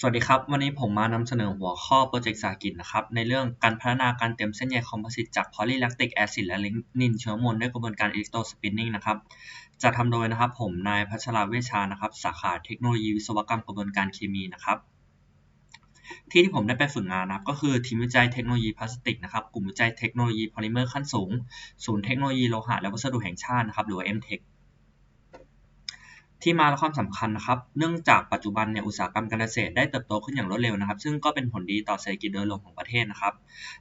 สวัสดีครับ วันนี้ผมมานำเสนอหัวข้อโปรเจกต์สาหกิจนะครับ ในเรื่องการพัฒนาการเตรียมเส้นใยคอมโพสิตจากพอลีแลคติกแอซิดและลินินเชื้อมวลด้วยกระบวนการอิเล็กโทรสปินนิ่งนะครับจะทำโดยนะครับผมนายพัชราเวชชานะครับ สาขาเทคโนโลยีวิศวกรรมกระบวนการเคมีนะครับ ที่ที่ผมได้ไปฝึกงานนะครับ ก็คือทีมวิจัยเทคโนโลยีพลาสติกนะครับกลุ่มวิจัยเทคโนโลยีพอลิเมอร์ขั้นสูง ศูนย์เทคโนโลยีโลหะและวัสดุแห่งชาตินะครับหรือว่า MTech ที่มาและความสำคัญนะครับ เนื่องจากปัจจุบันเนี่ยอุตสาหกรรมการเกษตรได้เติบโตขึ้นอย่างรวดเร็วนะครับ ซึ่งก็เป็นผลดีต่อเศรษฐกิจโดยรวมของประเทศนะครับ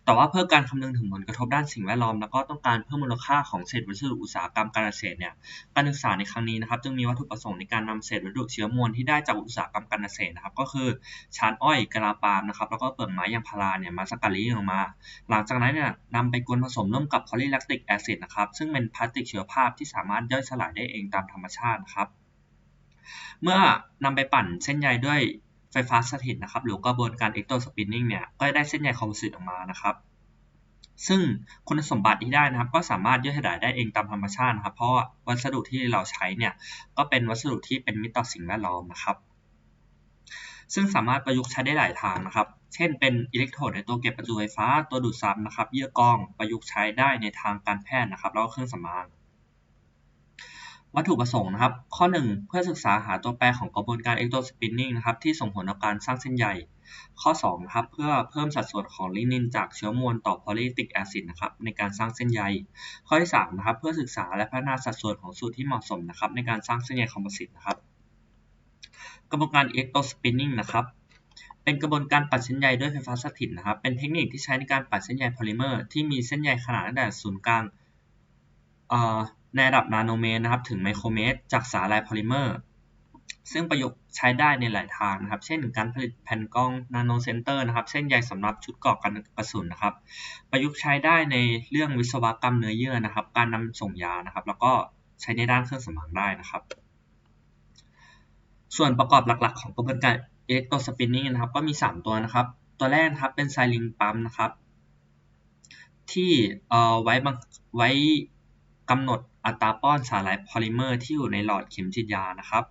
แต่ว่าเพื่อการคำนึงถึงผลกระทบด้านสิ่งแวดล้อม แล้วก็ต้องการเพิ่มมูลค่าของเศษวัสดุอุตสาหกรรมการเกษตรเนี่ย การศึกษาในครั้งนี้นะครับ จึงมีวัตถุประสงค์ในการนำเศษวัสดุเชื้อมวลที่ได้จากอุตสาหกรรมการเกษตรนะครับ ก็คือชานอ้อยกะลาปาล์มนะครับ แล้วก็เปลือกไม้ยางพาราเนี่ยมาสกัดละเอียดออกมา หลังจากนั้นเนี่ยนำไปกวนผสมร่วมกับพอลีแลคติกแอซิดนะครับ ซึ่งเป็นพลาสติกเชื้อภาพที่สามารถย่อยสลายได้เองตามธรรมชาตินะครับ เมื่อนำไปปั่นเส้นใยด้วยไฟฟ้าสถิตนะครับ หรือกระบวนการเอ็กโตสปินนิ่งเนี่ย ก็ได้เส้นใยคอมโพสิตออกมานะครับ ซึ่งคุณสมบัติที่ได้นะครับ ก็สามารถย่อยสลายได้เองตามธรรมชาตินะครับ เพราะวัสดุที่เราใช้เนี่ย ก็เป็นวัสดุที่เป็นมิตรต่อสิ่งแวดล้อมนะครับ ซึ่งสามารถประยุกต์ใช้ได้หลายทางนะครับเช่นเป็นอิเล็กโทรดในตัวเก็บประจุไฟฟ้าตัวดูดซับนะครับ เยื่อกรองประยุกต์ใช้ได้ในทางการแพทย์นะครับแล้วก็เครื่องสำอาง วัตถุประสงค์นะครับ ข้อ 1 เพื่อศึกษาหาตัวแปรของกระบวนการเอ็กโตสปินนิ่งนะครับที่ส่งผลต่อการสร้างเส้นใย ข้อ2นะครับเพื่อเพิ่มสัดส่วนของลินินจากเชื้อมวลต่อโพลีติกแอซิดนะครับในการสร้างเส้นใย ข้อที่3นะครับเพื่อศึกษาและพัฒนาสัดส่วนของสูตรที่เหมาะสมนะครับในการสร้างเส้นใยคอมโพสิตนะครับกระบวนการเอ็กโตสปินนิ่งนะครับเป็นกระบวนการปั่นเส้นใยด้วยไฟฟ้าสถิตนะครับ เป็นเทคนิคที่ใช้ในการปั่นเส้นใยโพลิเมอร์ที่มีเส้นใยขนาดตั้งแต่ศูนย์กลาง ในระดับนาโนเมตรนะครับถึงไมโครเมตร จากสาลายโพลิเมอร์ ซึ่งประยุกต์ใช้ได้ในหลายทางนะครับ เช่น การผลิตแผ่นกรองนาโนเซนเตอร์นะครับเส้นใยสำหรับชุดเกราะกันกระสุนนะครับ ประยุกต์ใช้ได้ในเรื่องวิศวกรรมเนื้อเยื่อนะครับ การนำส่งยานะครับ แล้วก็ใช้ในด้านเครื่องสำอางได้นะครับ ส่วนประกอบหลักๆ ของกระบวนการอิเล็กโตรสปินนิ่งนะครับก็มี 3 ตัวนะครับ ตัวแรกนะครับเป็นไซลิงปั๊มนะครับที่เอ่อไว้ไว้กำหนด อัตราป้อนสาร่ายโพลิเมอร์ที่อยู่ในหลอดเข็มฉีดยานะครับ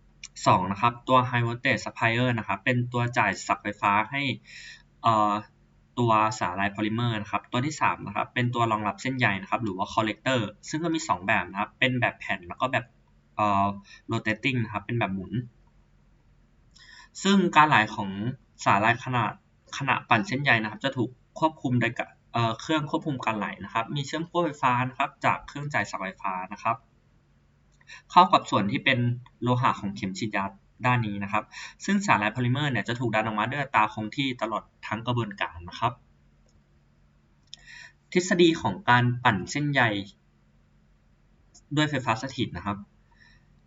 2. นะครับตัว High Voltage Supplier นะครับเป็นตัวจ่ายสับไฟฟ้าให้ตัวสาร่ายโพลิเมอร์นะครับตัวที่3นะครับเป็นตัวรองรับเส้นใยนะครับหรือว่า Collector ซึ่งก็มี 2 แบบนะครับเป็นแบบแผ่นแล้วก็แบบเอ่อ rotating นะครับเป็นแบบหมุน ซึ่งการไหลของสาร่ายขนาดขณะปั่นเส้นใยนะครับจะถูกควบคุมโดย เครื่องควบคุมการไหลนะครับ มีเชื่อมขั้วไฟฟ้านะครับจากเครื่องจ่ายสับไฟฟ้านะครับ เข้ากับส่วนที่เป็นโลหะของเข็มฉีดยาด้านนี้นะครับ ซึ่งสาร่ายโพลิเมอร์เนี่ยจะถูกดันออกมาด้วยตาคงที่ตลอดทั้งกระบวนการนะครับ ทฤษฎีของการปั่นเส้นใยด้วยไฟฟ้าสถิตนะครับ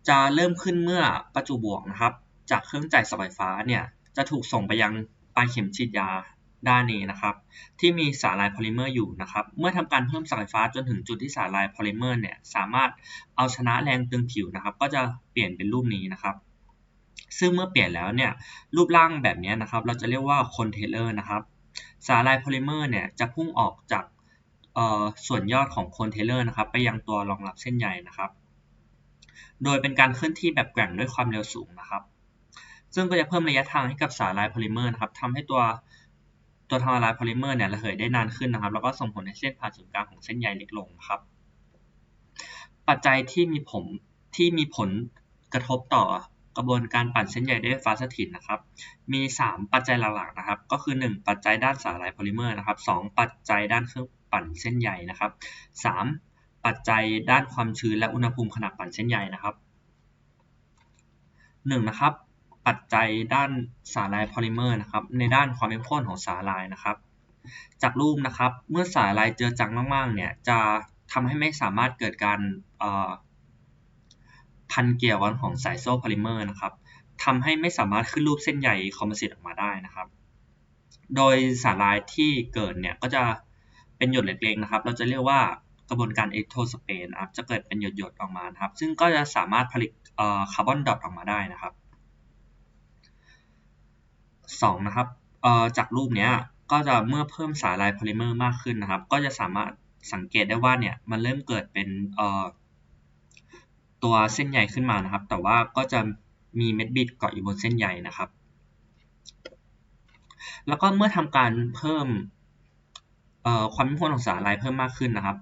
จะเริ่มขึ้นเมื่อประจุบวกนะครับ จากเครื่องจ่ายสับไฟฟ้าเนี่ยจะถูกส่งไปยังปลายเข็มฉีดยา ด้านนี้นะครับที่มีสาร่ายโพลิเมอร์อยู่นะครับเมื่อทำการเพิ่มสายไฟฟ้าจนถึงจุดที่สาร่ายโพลิเมอร์เนี่ยสามารถเอาชนะแรงตึงผิวนะครับก็จะเปลี่ยนเป็นรูปนี้นะครับซึ่งเมื่อเปลี่ยนแล้วเนี่ยรูปร่างแบบนี้นะครับเราจะเรียกว่าคอนเทเลอร์นะครับสาร่ายโพลิเมอร์เนี่ยจะพุ่งออกจากส่วนยอดของคอนเทเลอร์นะครับไปยังตัวรองรับเส้นใยนะครับ โดยเป็นการเคลื่อนที่แบบแกว่งด้วยความเร็วสูงนะครับ ซึ่งก็จะเพิ่มระยะทางให้กับสาร่ายโพลิเมอร์นะครับทำให้ตัว ตัวทำละลายโพลิเมอร์เนี่ยระเหยได้นานขึ้นนะครับ แล้วก็ส่งผลให้เส้นผ่านศูนย์กลางของเส้นใยเล็กลงครับ ปัจจัยที่มีผมที่มีผลกระทบต่อกระบวนการปั่นเส้นใยด้วยไฟฟ้าสถิตนะครับ มี 3 ปัจจัยหลักๆนะครับ ก็คือ 1 ปัจจัยด้านสาหร่ายโพลิเมอร์นะครับ 2 ปัจจัยด้านเครื่องปั่นเส้นใยนะครับ 3 ปัจจัยด้านความชื้นและอุณหภูมิขณะปั่นเส้นใยนะครับ 1 นะครับ ปัจจัยด้านสาหร่ายโพลิเมอร์นะครับ ในด้านความเข้มข้นของสาหร่ายนะครับ จากรูปนะครับ เมื่อสาหร่ายเจือจางมากๆ เนี่ย จะทำให้ไม่สามารถเกิดการพันเกี่ยวกันของสายโซ่โพลิเมอร์นะครับทำให้ไม่สามารถขึ้นรูปเส้นใยคอมโพสิตออกมาได้นะครับ โดยสาหร่ายที่เกิดเนี่ยก็จะเป็นหยดเล็กๆนะครับ เราจะเรียกว่ากระบวนการเอโทสเปนครับจะเกิดเป็นหยดๆออกมาครับ ซึ่งก็จะสามารถผลิตคาร์บอนดอทออกมาได้นะครับ สองนะครับเอ่อจากรูปเนี้ยก็จะเมื่อเพิ่มสาหร่ายโพลิเมอร์มากขึ้นนะครับ ก็จะสามารถสังเกตได้ว่าเนี่ยมันเริ่มเกิดเป็นเอ่อตัวเส้นใยขึ้นมานะครับ แต่ว่าก็จะมีเม็ดบิดเกาะอยู่บนเส้นใยนะครับ แล้วก็เมื่อทำการเพิ่มความเข้มข้นของสารลายเพิ่มมากขึ้นนะครับ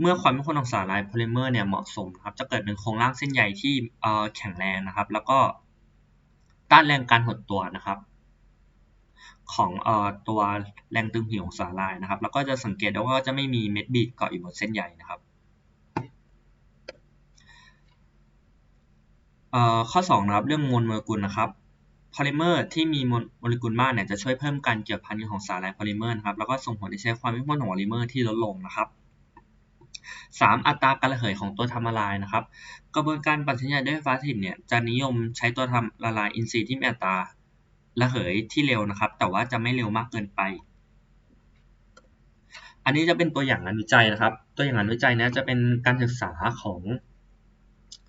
เมื่อความเข้มข้นของสารละลายโพลิเมอร์เนี่ยเหมาะสมครับ จะเกิดเป็นโครงร่างเส้นใยที่แข็งแรงนะครับ แล้วก็ต้านแรงการหดตัวนะครับ ของตัวแรงตึงผิวของสารละลายนะครับ แล้วก็จะสังเกตได้ว่าจะไม่มีเม็ดบีดเกาะอยู่บนเส้นใยนะครับข้อ2นะครับเรื่องมวลโมเลกุลนะครับพอลิเมอร์ที่มีโมเลกุลมากเนี่ยจะช่วยเพิ่มการเกี่ยวพันของสารและพอลิเมอร์นะครับแล้วก็ส่งผลให้ใช้ความเข้มข้นของพอลิเมอร์ที่ลดลงนะครับ 3. อัตราการระเหยของตัวทำละลายนะครับ กระบวนการปั่นสัญญาณด้วยไฟฟ้าสถิตเนี่ยจะนิยมใช้ตัวทำละลายอินทรีย์ที่มีอัตรา ระเหยที่เร็วนะครับ แต่ว่าจะไม่เร็วมากเกินไป อันนี้จะเป็นตัวอย่างงานวิจัยนะครับ ตัวอย่างงานวิจัยนี้จะเป็นการศึกษาของ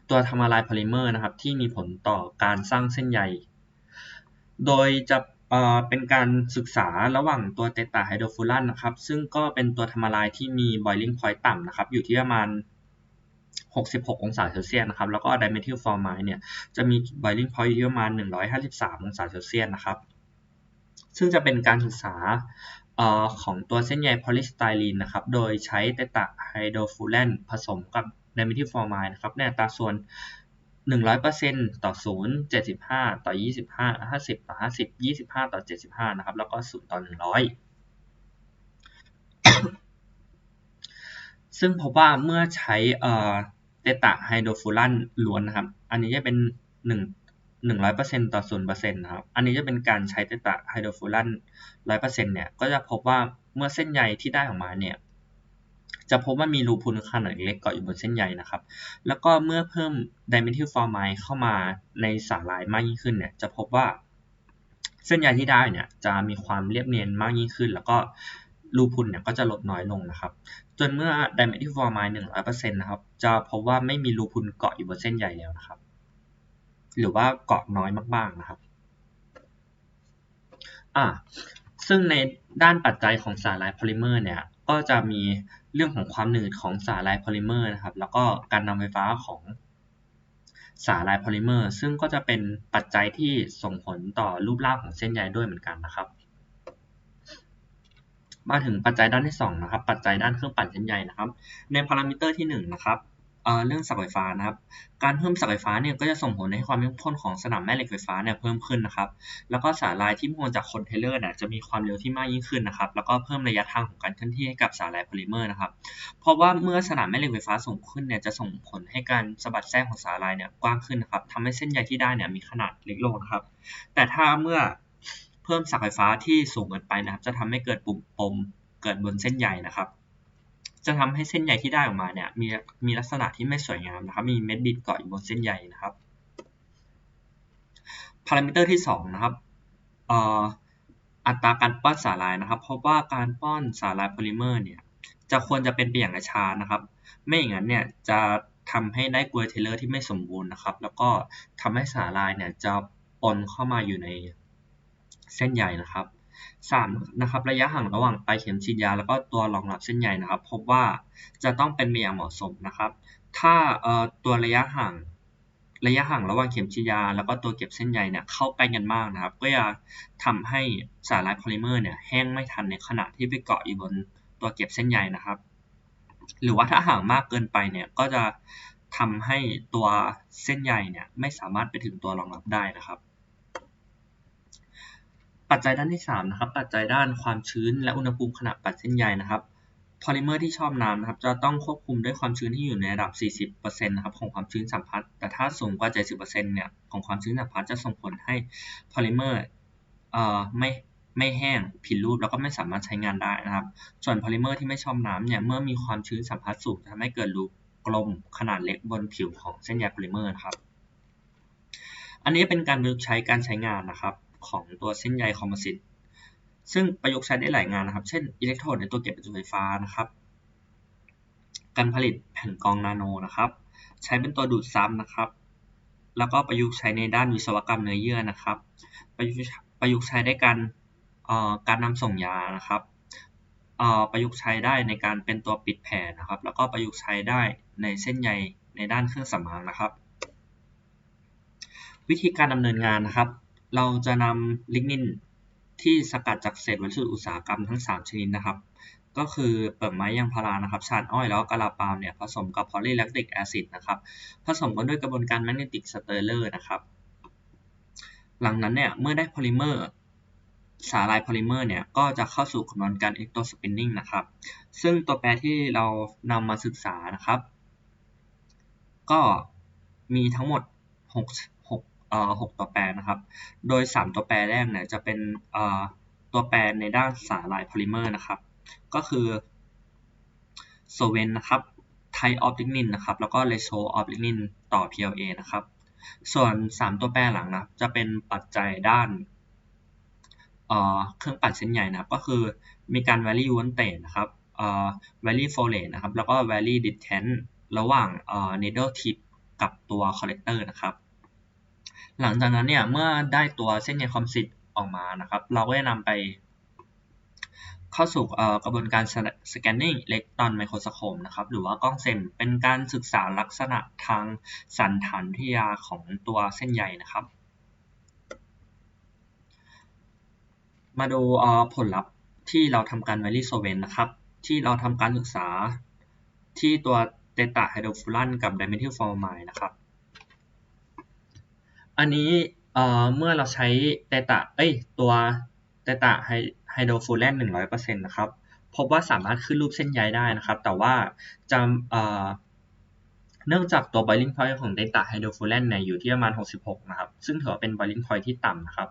ตัวทำละลายพอลิเมอร์นะครับ ที่มีผลต่อการสร้างเส้นใย โดยจะเป็นการศึกษาระหว่างตัวเตตาไฮโดรฟูรันนะครับ ซึ่งก็เป็นตัวทำละลายที่มี boiling point ต่ำนะครับ อยู่ที่ประมาณ 66 องศาเซลเซียสนะครับ แล้วก็ไดเมทิลฟอร์มายเนี่ย จะมี boiling point อยู่ประมาณ 153 องศาเซลเซียสนะครับ ซึ่งจะเป็นการศึกษาของตัวเส้นใยโพลิสไตรีนนะครับ โดยใช้เตตาไฮโดรฟูรันผสมกับในมิทิฟอร์มายนะครับในอัตราส่วน 100%ต่อ 0 75 ต่อ 25 50 ต่อ 50 25 ต่อ 75 นะครับ แล้วก็ 0 ต่อ 100 ซึ่งพบว่าเมื่อใช้ เตตาไฮโดรฟูรันล้วนนะครับ อันนี้จะเป็น1 100%ต่อ0%นะครับ อันนี้จะเป็นการใช้เตตาไฮโดรฟูรัน100%เนี่ย ก็จะพบว่าเมื่อเส้นใยที่ได้ออกมาเนี่ย จะพบว่ามีรูพุนขนาดเล็กเกาะอยู่บนเส้นใยนะครับ แล้วก็เมื่อเพิ่มไดเมทิลฟอร์มายเข้ามาในสาลายมากยิ่งขึ้นเนี่ย จะพบว่าเส้นใยที่ได้เนี่ยจะมีความเรียบเนียนมากยิ่งขึ้น แล้วก็รูพุนเนี่ยก็จะลดน้อยลงนะครับ จนเมื่อไดเมทิลฟอร์มายหนึ่งร้อยเปอร์เซ็นต์นะครับจะพบว่าไม่มีรูพุนเกาะอยู่บนเส้นใยแล้วนะครับ หรือว่าเกาะน้อยมากๆนะครับอ่าซึ่งในด้านปัจจัยของสารลายโพลิเมอร์เนี่ยก็จะมีเรื่องของความหนืดของสารลายโพลิเมอร์นะครับ แล้วก็การนำไฟฟ้าของสารลายโพลิเมอร์ ซึ่งก็จะเป็นปัจจัยที่ส่งผลต่อรูปร่างของเส้นใยด้วยเหมือนกันนะครับ มาถึงปัจจัยด้านที่2นะครับ ปัจจัยด้านเครื่องปั่นเส้นใยนะครับ ในพารามิเตอร์ที่1นะครับเรื่องสักไฟฟ้านะครับ การเพิ่มสักไฟฟ้าเนี่ยก็จะส่งผลให้ความเข้มข้นของสนามแม่เหล็กไฟฟ้าเนี่ยเพิ่มขึ้นนะครับ แล้วก็สายลายที่มวลจากคอนเทนเนอร์เนี่ยจะมีความเร็วที่มากยิ่งขึ้นนะครับ แล้วก็เพิ่มระยะทางของการเคลื่อนที่ให้กับสายลายโพลิเมอร์นะครับ เพราะว่าเมื่อสนามแม่เหล็กไฟฟ้าสูงขึ้นเนี่ยจะส่งผลให้การสะบัดแทรกของสายลายเนี่ยกว้างขึ้นนะครับทำให้เส้นใยที่ได้เนี่ยมีขนาดเล็กลงนะครับ แต่ถ้าเมื่อ พิ่มสักไฟฟ้าที่สูงเกินไปนะครับ จะทำให้เกิดปุ่มปมเกิดบนเส้นใยนะครับ จะทำให้เส้นใยที่ได้ออกมาเนี่ยมีมีลักษณะที่ไม่สวยงามนะครับ มีเม็ดบิดเกาะอยู่บนเส้นใยนะครับพารามิเตอร์ที่2นะครับอัตราการป้อนสาลายนะครับเพราะว่าการป้อนสาลายโพลิเมอร์เนี่ยจะควรจะเป็นไปอย่างช้านะครับ ไม่อย่างนั้นเนี่ยจะทำให้ได้กลวยเทเลอร์ที่ไม่สมบูรณ์นะครับ แล้วก็ทำให้สาลายเนี่ยจะปนเข้ามาอยู่ใน เส้นใยนะครับ3นะครับระยะห่างระหว่างปลายเข็มฉีดยา แล้วก็ตัวรองรับเส้นใยนะครับ พบว่าจะต้องเป็นไปอย่างเหมาะสมนะครับ ถ้าตัวระยะห่างระยะห่างระหว่างเข็มฉีดยา แล้วก็ตัวเก็บเส้นใยเนี่ยเข้าใกล้กันมากนะครับ ก็จะทำให้สารลายโพลิเมอร์เนี่ยแห้งไม่ทันในขณะที่ไปเกาะอยู่บนตัวเก็บเส้นใยนะครับ หรือว่าถ้าห่างมากเกินไปเนี่ยก็จะทำให้ตัวเส้นใยเนี่ยไม่สามารถไปถึงตัวรองรับได้นะครับ ปัจจัยด้านที่3นะครับปัจจัยด้านความชื้นและอุณหภูมิขณะปัดเส้นใยนะครับพอลิเมอร์ที่ชอบน้ำนะครับจะต้องควบคุมด้วยความชื้นที่อยู่ในระดับ 40%นะครับของความชื้นสัมผัส แต่ถ้าสูงกว่า 70%เนี่ยของความชื้นสัมผัสจะส่งผลให้พอลิเมอร์เอ่อไม่ไม่แห้งผิดรูปแล้วก็ไม่สามารถใช้งานได้นะครับ ส่วนพอลิเมอร์ที่ไม่ชอบน้ำเนี่ยเมื่อมีความชื้นสัมผัสสูงจะทำให้เกิดรูกลมขนาดเล็กบนผิวของเส้นใยพอลิเมอร์นะครับ อันนี้เป็นการประยุกใช้การใช้งานนะครับ ของตัวเส้นใยคอมโพสิตซึ่งประยุกต์ใช้ได้หลายงานนะครับ เช่นอิเล็กโทรดในตัวเก็บประจุไฟฟ้านะครับ การผลิตแผ่นกรองนาโนนะครับ ใช้เป็นตัวดูดซ้ำนะครับ แล้วก็ประยุกต์ใช้ในด้านวิศวกรรมเนื้อเยื่อนะครับ ประยุกต์ประยุกต์ใช้ได้การการนำส่งยานะครับประยุกต์ใช้ได้ในการเป็นตัวปิดแผลนะครับ แล้วก็ประยุกต์ใช้ได้ในเส้นใยในด้านเครื่องสำอางนะครับ วิธีการดำเนินงานนะครับ เราจะนำลิกนินที่สกัดจากเศษวัสดุอุตสาหกรรมทั้ง 3 ชนิดนะครับ ก็คือเปลือกไม้ยางพารานะครับชานอ้อยแล้วก็กะลาปาล์มเนี่ยผสมกับพอลีแลคติกแอซิดนะครับ ผสมกันด้วยกระบวนการแมกเนติกสเตอร์เลอร์นะครับ หลังนั้นเนี่ยเมื่อได้โพลิเมอร์สาลายโพลิเมอร์เนี่ยก็จะเข้าสู่กระบวนการเอ็กโตสปินนิ่งนะครับ ซึ่งตัวแปรที่เรานำมาศึกษานะครับ ก็มีทั้งหมด 6 เอ่อ6ตัวแปรนะครับ โดย 3 ตัวแปรแรกเนี่ยจะเป็นเอ่อตัวแปรในด้านสารลายโพลิเมอร์นะครับ ก็คือโซเวนนะครับไทออฟลิกนินนะครับ แล้วก็เรโซออฟลิกนินต่อ PLA นะครับ ส่วน 3 ตัวแปรหลังนะจะเป็นปัจจัยด้านเอ่อเครื่องปั่นเส้นใหญ่นะครับ ก็คือมีการ vary voltage นะครับเอ่อ vary flow rate นะครับ แล้วก็ vary d i s t a n c ระหว่างเอ่อ needle tip กับตัว collector นะครับ หลังจากนั้นเนี่ยเมื่อได้ตัวเส้นใยคอมสิตออกมานะครับ เราก็จะนำไปเข้าสู่กระบวนการ scanning electron microscope นะครับหรือว่ากล้องเซมเป็นการศึกษาลักษณะทางสันฐานวิทยาของตัวเส้นใยนะครับ มาดูผลลัพธ์ที่เราทำการ vary solvent นะครับ ที่เราทำการศึกษาที่ตัวเตตาไฮโดรฟูรันกับไดเมทิลฟอร์มายนะครับ อันนี้เมื่อเราใช้เตตาเอ้ยตัวเตตาไฮโดรฟูรันหนึ่งร้อยเปอร์เซ็นต์นะครับ พบว่าสามารถขึ้นรูปเส้นใยได้นะครับ แต่ว่าจะเนื่องจากตัว boiling point ของ data hydrofuran เนี่ยอยู่ที่ประมาณ 66 นะครับ ซึ่งถือว่าเป็น boiling point ที่ต่ำนะครับ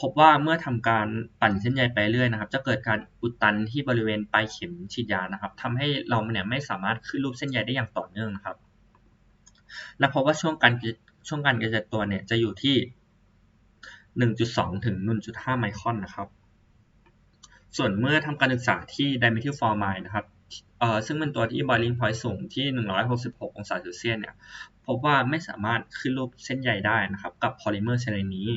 พบว่าเมื่อทำการปั่นเส้นใยไปเรื่อยนะครับ จะเกิดการอุดตันที่บริเวณปลายเข็มฉีดยานะครับทำให้เราเนี่ยไม่สามารถขึ้นรูปเส้นใยได้อย่างต่อเนื่องนะครับ และพบว่าช่วงการ ช่วงการกระจายตัวเนี่ยจะอยู่ที่ 1.2 ถึง 1.5 ไมครอนนะครับ ส่วนเมื่อทำการศึกษาที่ไดเมทิลฟอร์มายนะครับเออซึ่งเป็นตัวที่ boiling point สูงที่ 166 องศาเซลเซียสเนี่ยพบว่าไม่สามารถขึ้นรูปเส้นใยได้นะครับ กับพอลิเมอร์ชนิดนี้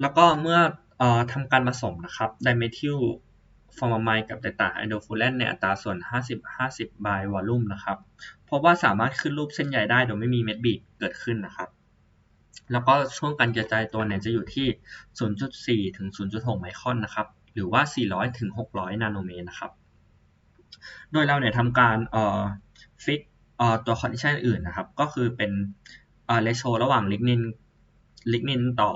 แล้วก็เมื่ออทำการผสมนะครับไดเมทิลฟอร์มามายกับไดตาไฮโดฟูแลนในอัตราส่วน 50-50 by volume นะครับ พบว่าสามารถขึ้นรูปเส้นใยได้โดยไม่มีเม็ดบีบเกิดขึ้นนะครับ แล้วก็ช่วงการกระจายตัวเนี่ยจะอยู่ที่ 0.4 ถึง 0.6 ไมครอนนะครับ หรือว่า 400 ถึง 600 นาโนเมตรนะครับ โดยเราเนี่ยทำการเอ่อฟิกเอ่อตัวคอนดิชันอื่นนะครับ ก็คือเป็นเอ่อเรโชระหว่างลิกนินลิกนินต่อ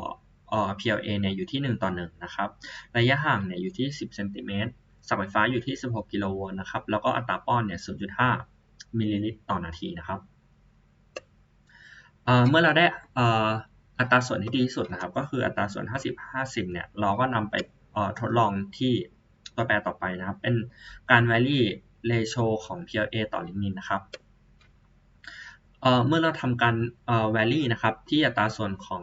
เอ่อ PLA เนี่ยอยู่ที่ 1 ต่อ 1 นะครับ ระยะห่างเนี่ยอยู่ที่ 10 เซนติเมตรสับไฟฟ้าอยู่ที่ 16 กิโลโวลต์นะครับ แล้วก็อัตราป้อนเนี่ย 0.5 มิลลิลิตรต่อนาทีนะครับเมื่อเราได้อัตราส่วนที่ดีที่สุดนะครับ ก็คืออัตราส่วน 50-50 เนี่ย เราก็นำไปทดลองที่ตัวแปรต่อไปนะครับ เป็นการ vary ratio ของ PLA ต่อลินินนะครับเมื่อเราทำการ vary นะครับ ที่อัตราส่วนของ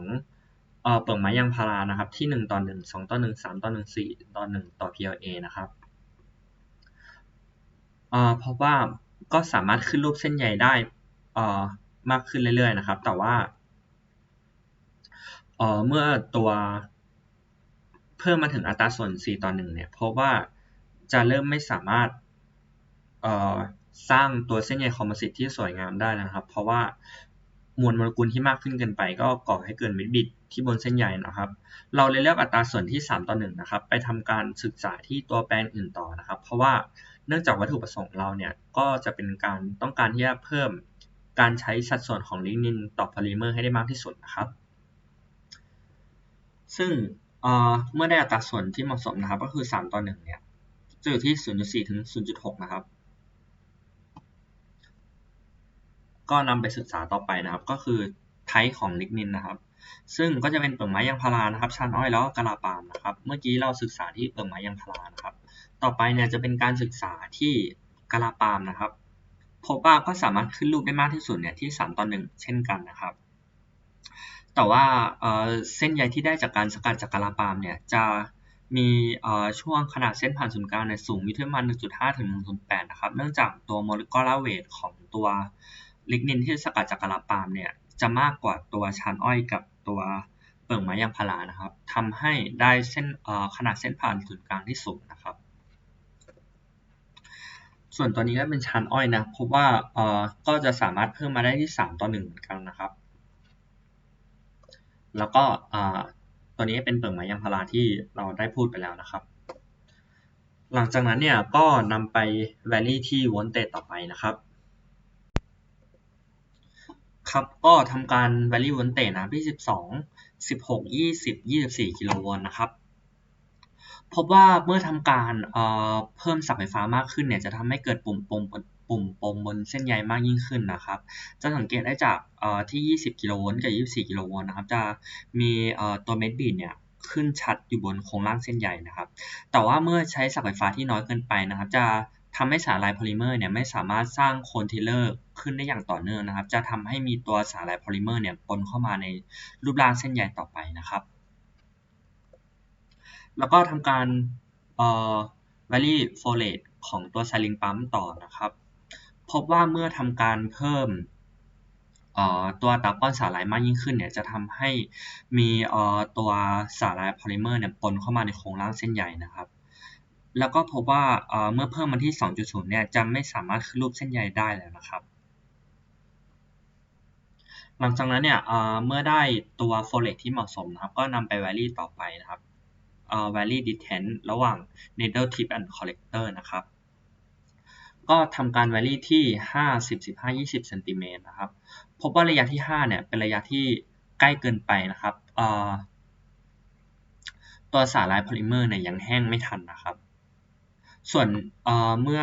เปลือกไม้ยางพารานะครับ ที่ 1 ต่อ 1 2 ต่อ 1 3 ต่อ 1 4 ต่อ 1 ต่อ PLA นะครับเพราะว่า ก็สามารถขึ้นรูปเส้นใยได้มากขึ้นเรื่อยๆนะครับ แต่ว่าเมื่อตัวเพิ่มมาถึงอัตราส่วน 4 ต่อ 1 เนี่ย เพราะว่าจะเริ่มไม่สามารถสร้างตัวเส้นใยคอมโพสิตที่สวยงามได้นะครับ เพราะว่ามวลโมเลกุลที่มากขึ้นเกินไป ก็ก่อให้เกิดเม็ดบิดที่บนเส้นใยนะครับ เราเลยเลือกอัตราส่วนที่ 3 ต่อ 1 นะครับ ไปทำการศึกษาที่ตัวแปรอื่นต่อนะครับ เพราะว่า เนื่องจากวัตถุประสงค์เราเนี่ยก็จะเป็นการต้องการที่จะเพิ่มการใช้สัดส่วนของลิกนินต่อโพลิเมอร์ให้ได้มากที่สุดนะครับ ซึ่งเมื่อได้อัตราส่วนที่เหมาะสมนะครับ ก็คือ 3 ต่อ 1 เนี่ยจะอยู่ที่ 0.4 ถึง 0.6 นะครับ ก็นำไปศึกษาต่อไปนะครับ ก็คือไทป์ของลิกนินนะครับ ซึ่งก็จะเป็นเปลือกไม้ยางพารานะครับชานอ้อยแล้วก็กะลาปามนะครับ เมื่อกี้เราศึกษาที่เปลือกไม้ยางพารานะครับ ต่อไปเนี่ยจะเป็นการศึกษาที่กะลาปามนะครับ พบว่าก็สามารถขึ้นลูกได้มากที่สุดเนี่ยที่ 3 ต่อ 1 เช่นกันนะครับ แต่ว่าเส้นใยที่ได้จากการสกัดจากกะลาปามเนี่ยจะมีช่วงขนาดเส้นผ่านศูนย์กลางในสูงอยู่ที่ประมาณ 1.5 ถึง 1.8 นะครับ เนื่องจากตัวโมเลกุลาร์เวทของตัวลิกนินที่สกัดจากกะลาปามเนี่ยจะมากกว่าตัวชานอ้อยกับตัวเปลือกไม้ยางพารานะครับทำให้ได้เส้นขนาดเส้นผ่านศูนย์กลางที่สูงนะครับ ส่วนตัวนี้ก็เป็นชานอ้อยนะพบว่าเอ่อก็จะสามารถเพิ่มมาได้ที่ 3 ต่อ 1 เหมือนกันนะครับ แล้วก็อ่าตัวนี้เป็นเปลือกไม้ยางพาราที่เราได้พูดไปแล้วนะครับ หลังจากนั้นเนี่ยก็นำไป vary ที่ voltage ต่อไปนะครับ ครับก็ทำการ vary voltage นะครับที่ 12 16 20 24 กิโลโวลต์นะครับ พบว่าเมื่อทำการเพิ่มศักย์ไฟฟ้ามากขึ้นเนี่ยจะทำให้เกิดปุ่มปมปุ่มปมบนเส้นใยมากยิ่งขึ้นนะครับ จะสังเกตได้จากที่ 20 กิโลโวลต์กับ 24 กิโลโวลต์นะครับ จะมีตัวเม็ดบีดเนี่ยขึ้นชัดอยู่บนโครงร่างเส้นใยนะครับ แต่ว่าเมื่อใช้ศักย์ไฟฟ้าที่น้อยเกินไปนะครับ จะทำให้สารลายโพลิเมอร์เนี่ยไม่สามารถสร้างโคนเทเลอร์ขึ้นได้อย่างต่อเนื่องนะครับ จะทำให้มีตัวสารลายโพลิเมอร์เนี่ยปนเข้ามาในรูปร่างเส้นใยต่อไปนะครับ แล้วก็ทำการเอ่อ vary flow rate ของตัวไซลิงปั๊มต่อนะครับ พบว่าเมื่อทำการเพิ่มตัวตาก้อนสาลายมากยิ่งขึ้นเนี่ยจะทำให้มีตัวสาลายโพลิเมอร์เนี่ยปนเข้ามาในโครงร่างเส้นใยนะครับ แล้วก็พบว่าเมื่อเพิ่มมาที่ 2.0 เนี่ยจะไม่สามารถขึ้นรูปเส้นใยได้แล้วนะครับ หลังจากนั้นเนี่ยเมื่อได้ตัวโฟเลตที่เหมาะสมนะครับ ก็นำไป vary ต่อไปนะครับ vary distance ระหว่าง needle tip and collector นะครับ ก็ทำการ vary ที่ 50 15 20เซนติเมตรนะครับ พบว่าระยะที่ 5 เนี่ย เป็นระยะที่ใกล้เกินไปนะครับตัวสาลายโพลิเมอร์เนี่ยยังแห้งไม่ทันนะครับ ส่วนเมื่อ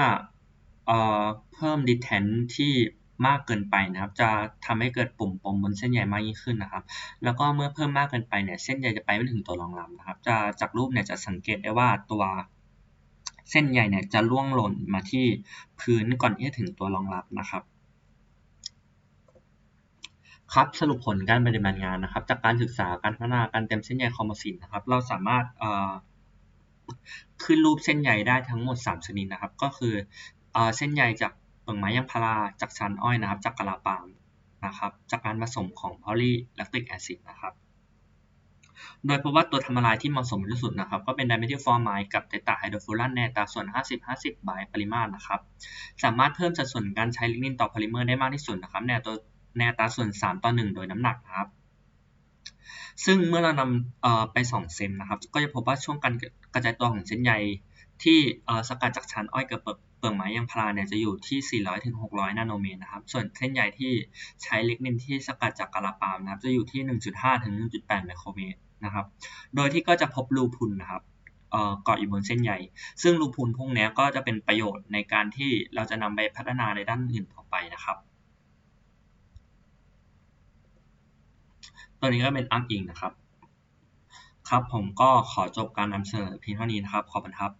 เพิ่ม distance ที่ มากเกินไปนะครับ จะทำให้เกิดปุ่มปมบนเส้นใยมากยิ่งขึ้นนะครับ แล้วก็เมื่อเพิ่มมากเกินไปเนี่ยเส้นใยจะไปไม่ถึงตัวรองรับนะครับ จะจากรูปเนี่ยจะสังเกตได้ว่าตัวเส้นใยเนี่ยจะล่วงหล่นมาที่พื้นก่อนที่จะถึงตัวรองรับนะครับครับสรุปผลการปฏิบัติงานนะครับ จากการศึกษาการพัฒนาการเต็มเส้นใยคอมโพสิตนะครับ เราสามารถขึ้นรูปเส้นใยได้ทั้งหมด 3 ชนิดนะครับ ก็คือเส้นใยจาก เปลือกไม้ยางพาราจากชั้นอ้อยนะครับ จากกะลาปามนะครับจากการผสมของพอลีแลคติกแอซิดนะครับโดยพบว่าตัวทำละลายที่เหมาะสมที่สุดนะครับ ก็เป็นไดเมทิลฟอร์มายกับเตตาไฮโดรฟูรันในตาส่วน 50-50 บายปริมาตรนะครับ สามารถเพิ่มสัดส่วนการใช้ลิกนินต่อโพลิเมอร์ได้มากที่สุดนะครับในตัวในตาส่วน 3 ต่อ 1 โดยน้ำหนักนะครับ ซึ่งเมื่อเรานำไปส่องเซมนะครับ ก็จะพบว่าช่วงการกระจายตัวของเส้นใยที่สกัดจากชั้นอ้อยกับ เปลือกไม้ยางพาราเนี่ยจะอยู่ที่ 400ถึง600 นาโนเมตรนะครับ ส่วนเส้นใยที่ใช้เลิกนินที่สกัดจากกะลาปามนะครับ จะอยู่ที่ 1.5ถึง1.8 ไมโครเมตรนะครับ โดยที่ก็จะพบรูพุนนะครับเกาะอยู่บนเส้นใยซึ่งรูพุนพวกนี้ก็จะเป็นประโยชน์ในการที่เราจะนำไปพัฒนาในด้านอื่นต่อไปนะครับ ตัวนี้ก็เป็นอ้างอิงนะครับ ครับผมก็ขอจบการนำเสนอเพียงเท่านี้นะครับ ขอบคุณครับ